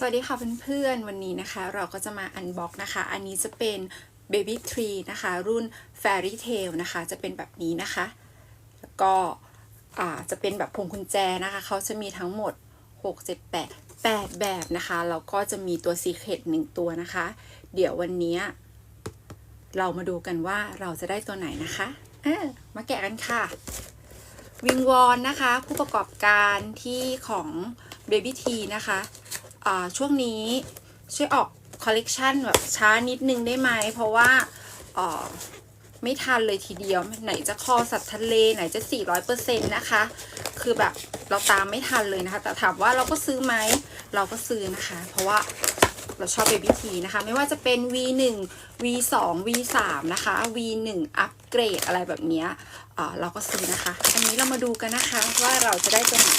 สวัสดีค่ะเพื่อนๆ วันนี้นะคะ เราก็จะมาอันบ็อกนะคะ อันนี้จะเป็น Baby Tree นะคะ รุ่น Fairy Tale นะคะ จะเป็นแบบนี้นะคะ แล้วก็จะเป็นแบบพวงกุญแจนะคะ เขาจะมีทั้งหมด 6 7 8 8 แบบนะคะ แล้วก็จะมีตัว Secret หนึ่งตัวนะคะ เดี๋ยววันนี้ เรามาดูกันว่าเราจะได้ตัวไหนนะคะมาแกะกันค่ะ วิงวอนนะคะ ผู้ประกอบการที่ของ Baby T นะคะ ช่วงนี้ช่วยออกคอลเลกชันแบบช้านิดนึงได้ไหม เพราะว่าไม่ทันเลยทีเดียว ไหนจะคอสัตว์ทะเลไหนจะ 400%นะคะ คือแบบเราตามไม่ทันเลยนะคะ แต่ถามว่าเราก็ซื้อไหม เราก็ซื้อนะคะ เพราะว่าเราชอบ Baby T นะคะ ไม่ว่าจะเป็น V1 V2 V3 นะคะ V1 อัปเกรดอะไรแบบนี้เราก็ซื้อนะคะ อันนี้เรามาดูกันนะคะว่าเราจะได้ตัวไหน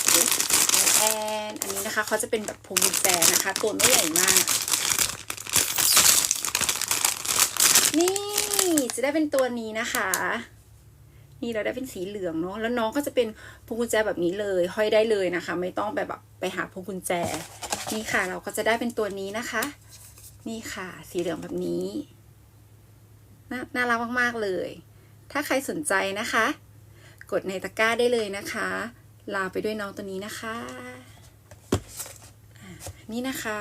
แอน อันนี้นะคะเขาจะเป็นแบบพวงกุญแจนะคะ ตัวไม่ใหญ่มาก นี่จะได้เป็นตัวนี้นะคะ นี่เราได้เป็นสีเหลืองเนาะ แล้วน้องก็จะเป็นพวงกุญแจแบบนี้เลยห้อยได้เลยนะคะ ไม่ต้องไปแบบไปหาพวงกุญแจ นี่ค่ะ เราก็จะได้เป็นตัวนี้นะคะ นี่ค่ะ สีเหลืองแบบนี้นน่ารักมากๆเลย ถ้าใครสนใจนะคะ กดในตะกร้าได้เลยนะคะ ลาไปด้วยน้องตัวนี้นะคะ นี่นะคะ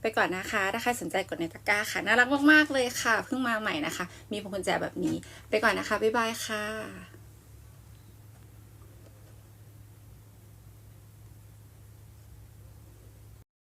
ไปก่อนนะคะ ถ้าใครสนใจกดในตะกร้าค่ะ น่ารักมากๆเลยค่ะ เพิ่งมาใหม่นะคะ มีพวงกุญแจแบบนี้ ไปก่อนนะคะ บ๊ายบายค่ะ